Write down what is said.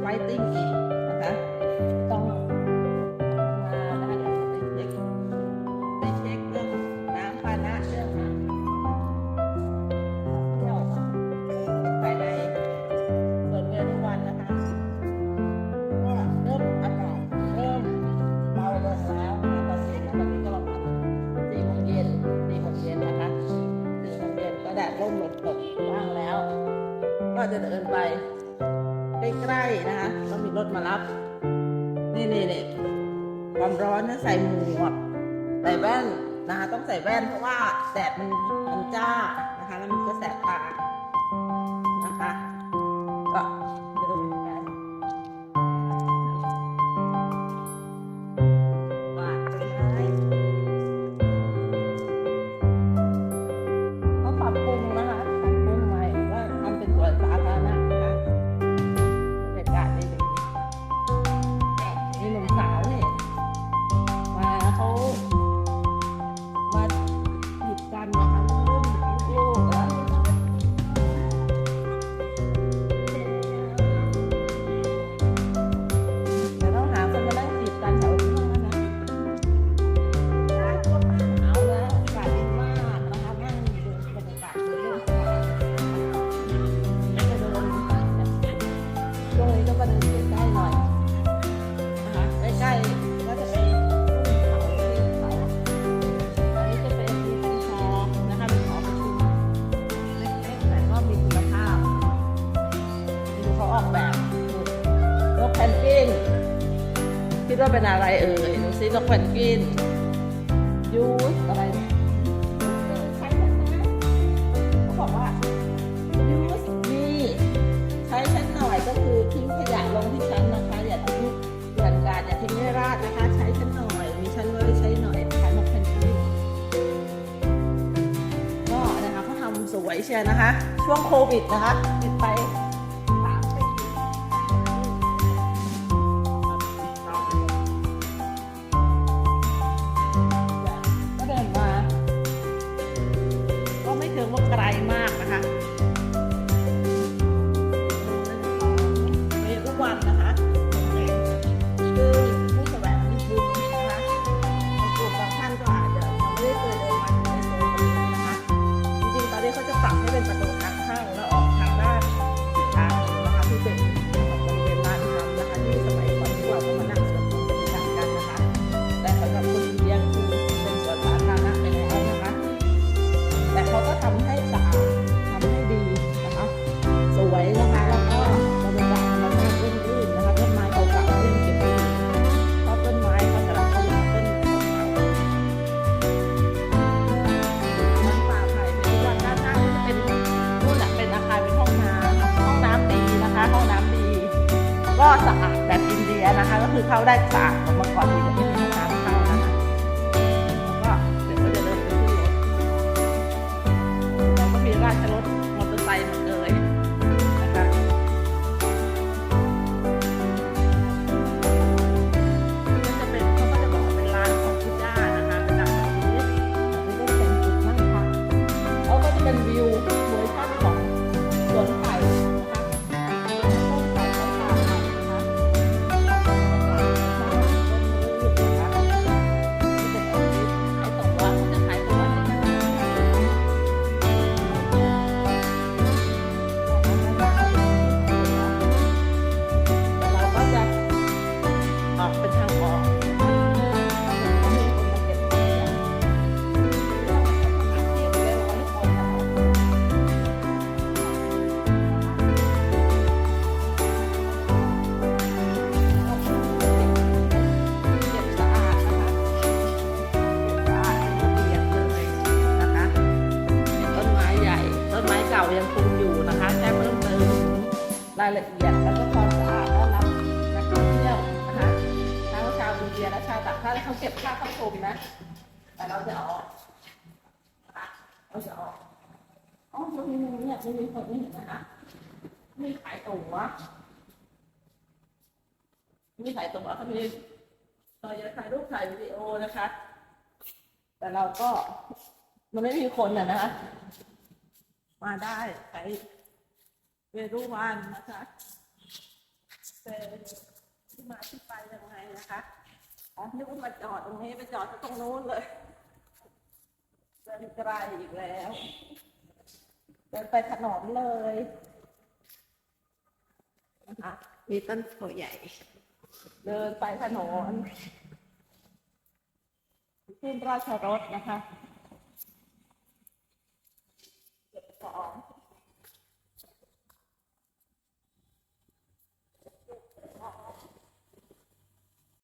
ไฟติ้งอีกนะคะต้องมานะคะเดี๋ยวได้เช็คได้เช็คเรื่องน้ำปานะเรื่องเที่ยวภายในสวนเวรุกวันนะคะก็เริ่มอากาศเริ่มเบาลงแล้วนะคะตอนเย็นนะตอนนี้ก็ประมาณสี่โมงเย็นสี่โมงเย็นนะคะสี่โมงเย็นก็แดดร่มลงตกบ้างแล้ว ก็จะเดินไป ใกล้ๆนะคะก็มีรถมารับ นี่นี่นี่ความร้อนนะใส่หมวกใส่แว่นนะคะ ต้องใส่แว่นเพราะว่าแดดมันมันจ้านะคะ แล้วมันก็แสบตานะคะ คิดว่าเป็นอะไรเอ่ยดูซินกแพนกวินยูสอะไรใช้ฉันนะเขาบอกว่ายูสมีใช้ฉันหน่อยก็คือทิ้งขยะลงที่ฉันนะคะ อย่าทิ้งเดือนการอย่าทิ้งไม่ราดนะคะ ใช้ฉันหน่อย มีฉันไว้ใช้หน่อยนะคะนกแพนกวินก็นะคะเขาทำสวยเชียวนะคะ ช่วงโควิดนะคะปิดไป ก็สะอาดแบบอินเดียนะคะ ก็คือเข้าได้สะอาดกว่าเมื่อก่อนที่จะไม่มีห้องน้ำเข้านะคะแล้วก็เดี๋ยวก็จะเดินไปขึ้นรถเราก็มีราชรถมอเตอร์ไซค์ายละเอียดแล้วก็ความสะอาดต้อนรับนักท่องเที่ยวนะคะทั้งชาวอินเดียและชาวต่างชาติเขาเก็บค่าเข้าชมนะ แต่เราจะออกนะเราจะออกอ๋อตรงนี้เนี่ยไม่มีคนไม่เห็นนะคะมีขายตั๋วมีขายตั๋วเขามีเราจะถ่ายรูปถ่ายวิดีโอนะคะ แต่เราก็มันไม่มีคนอะนะคะ มาได้ใช้ เวรุวันนะคะเป็นที่มาที่ไปยังไงนะคะอ๋อนึกว่ามาจอดตรงนี้ไปจอดตรงนู้นเลยเดินไกลอีกแล้วเดินไปถนนเลยนะคะมีต้นโพใหญ่ เดินไปถนนขึ้นราชรถนะคะ